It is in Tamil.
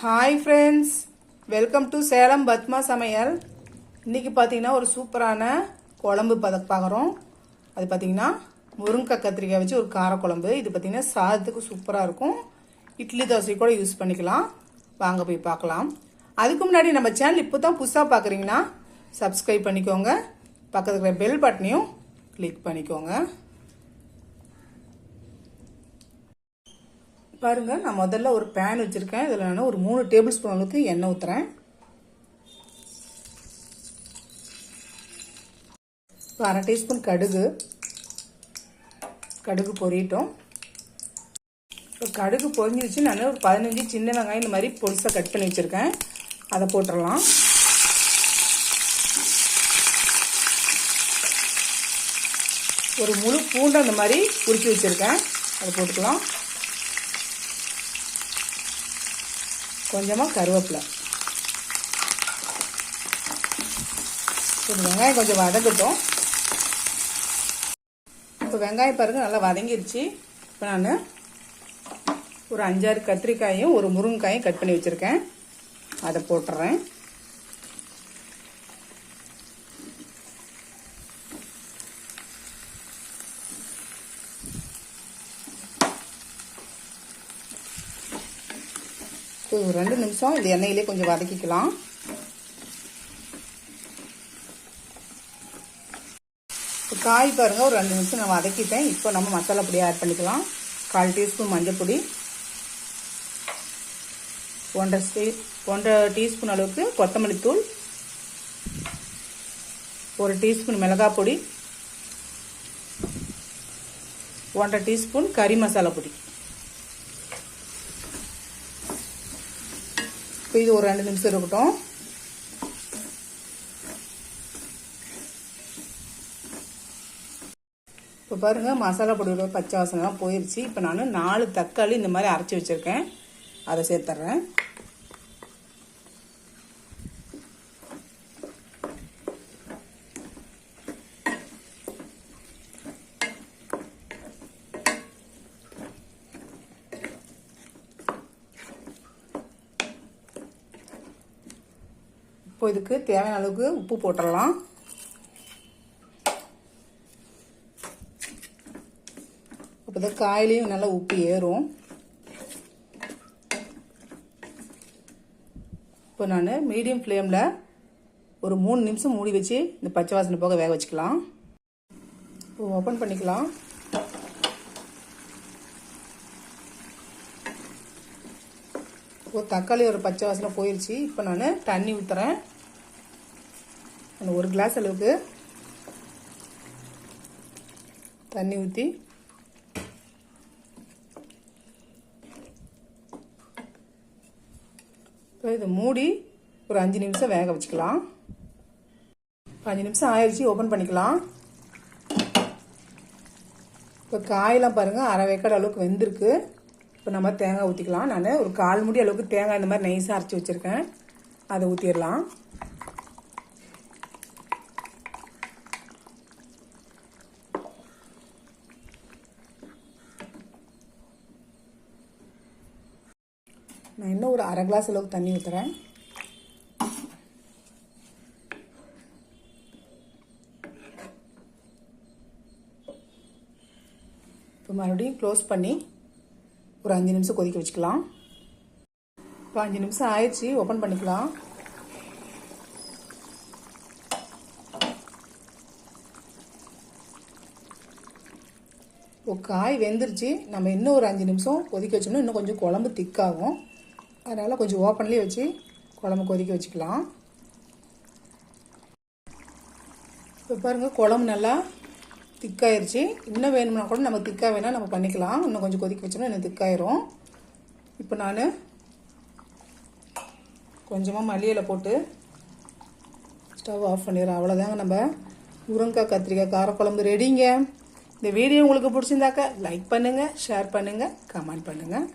Hi friends welcome to Salem Padma சமையல் இன்றைக்கி பார்த்தீங்கன்னா ஒரு சூப்பரான குழம்பு பத பார்க்குறோம் அது பார்த்தீங்கன்னா முருங்கைக்காய் கத்திரிக்காய் வச்சு ஒரு காரக்குழம்பு இது பார்த்தீங்கன்னா சாதத்துக்கு சூப்பராக இருக்கும். இட்லி தோசை கூட யூஸ் பண்ணிக்கலாம். வாங்க போய் பார்க்கலாம் அதுக்கு முன்னாடி நம்ம சேனல் இப்போ தான் புதுசாக பார்க்குறீங்கன்னா சப்ஸ்கிரைப் பண்ணிக்கோங்க. பக்கத்துல இருக்கிற பெல் பட்டனையும் கிளிக் பண்ணிக்கோங்க. பாருங்க நான் முதல்ல ஒரு பேன் வச்சுருக்கேன். இதில் நான் ஒரு மூணு டேபிள் ஸ்பூன் அளவுக்கு எண்ணெய் ஊற்றுறேன் இப்போ அரை டீஸ்பூன் கடுகு. கடுகு பொரியட்டும். இப்போ கடுகு பொரிஞ்சிருச்சு. நான் ஒரு பதினஞ்சு சின்ன வெங்காயம் இந்த மாதிரி பொருசாக கட் பண்ணி வச்சுருக்கேன். அதை போட்டுடலாம் ஒரு முழு பூண்டை அந்த மாதிரி உரிச்சு வச்சுருக்கேன். அதை போட்டுக்கலாம். கொஞ்சமாக கருவேப்பிலை. இது வெங்காயம் கொஞ்சம் வதக்கட்டும். இப்போ வெங்காயம் பாருங்கள் நல்லா வதங்கிருச்சு. இப்போ நான் ஒரு அஞ்சாறு கத்திரிக்காயும் ஒரு முருங்கைக்காயும் கட் பண்ணி வச்சுருக்கேன். அதை போட்டுறேன். ஒரு ரெண்டு நிமிஷம். இது எண்ணெயிலே கொஞ்சம் வதக்கிக்கலாம். இப்போ காய் பாருங்க ஒரு ரெண்டு நிமிஷம் நான் வதக்கிட்டேன். இப்போ நம்ம மசாலா பொடி ஆட் பண்ணிக்கலாம். கால் டீஸ்பூன் மஞ்சள் பொடி. ஒன்றரை ஸ்டீ ஒன்றரை டீஸ்பூன் அளவுக்கு கொத்தமல்லி தூள். ஒரு டீஸ்பூன் மிளகாய் பொடி. ஒன்றரை டீஸ்பூன் கறி மசாலா பொடி. இப்போ இது ஒரு ரெண்டு நிமிஷம் இருக்கட்டும். இப்போ பாருங்கள் மசாலா பொடியோட பச்சை வாசனைலாம் போயிடுச்சு இப்போ நான் நாலு தக்காளி இந்த மாதிரி அரைச்சி வச்சுருக்கேன். அதை சேர்த்துட்றேன் இப்போ இதுக்கு தேவையான அளவுக்கு உப்பு போட்டுடலாம் அப்போ தான் காயிலையும் நல்லா உப்பு ஏறும். இப்போ நான் மீடியம் ஃப்ளேமில் ஒரு மூணு நிமிஷம் மூடி வச்சு இந்த பச்சை வாசனை போக வேக வச்சுக்கலாம். இப்போ ஓப்பன் பண்ணிக்கலாம். இப்போ தக்காளி ஒரு பச்சை வாசனை போயிடுச்சு இப்போ நான் தண்ணி ஊற்றுறேன் ஒரு கிளாஸ் அளவுக்கு தண்ணி ஊற்றி இப்போ இதை மூடி ஒரு அஞ்சு நிமிஷம் வேக வச்சுக்கலாம். அஞ்சு நிமிஷம் ஆயிடுச்சு ஓப்பன் பண்ணிக்கலாம். இப்போ காயெல்லாம் பாருங்கள் அரை வேக்காடு அளவுக்கு வெந்திருக்கு. இப்போ நம்ம தேங்காய் ஊற்றிக்கலாம் நான் ஒரு கால் முடி அளவுக்கு தேங்காய் இந்த மாதிரி நைஸாக அரைச்சி வச்சுருக்கேன். அதை ஊற்றிடலாம் நான் இன்னும் ஒரு அரை கிளாஸ் அளவுக்கு தண்ணி ஊற்றுறேன் இப்போ மறுபடியும் க்ளோஸ் பண்ணி ஒரு அஞ்சு நிமிஷம் கொதிக்க வச்சுக்கலாம். இப்போ அஞ்சு நிமிஷம் ஆயிடுச்சு ஓப்பன் பண்ணிக்கலாம். இப்போ காய் வெந்துருச்சு. நம்ம இன்னும் ஒரு அஞ்சு நிமிஷம் கொதிக்க வச்சோம்னா இன்னும் கொஞ்சம் குழம்பு திக்காகும். அதனால் கொஞ்சம் ஓப்பன்லேயே வச்சு குழம்பு கொதிக்க வச்சுக்கலாம். இப்போ பாருங்கள் குழம்பு நல்லா திக்காயிருச்சு. இன்னும் வேணும்னா கூட நம்ம திக்காக வேணால் நம்ம பண்ணிக்கலாம். இன்னும் கொஞ்சம் கொதிக்க வச்சோம்னா இன்னும் திக்காயிரும். இப்போ நான் கொஞ்சமாக மல்லியில் போட்டு ஸ்டவ் ஆஃப் பண்ணிடுறேன். அவ்வளோதாங்க நம்ம முருங்கைக்காய் கத்திரிக்காய் காரக்குழம்பு ரெடிங்க இந்த வீடியோ உங்களுக்கு பிடிச்சிருந்தாக்க லைக் பண்ணுங்கள் ஷேர் பண்ணுங்கள் கமெண்ட் பண்ணுங்கள்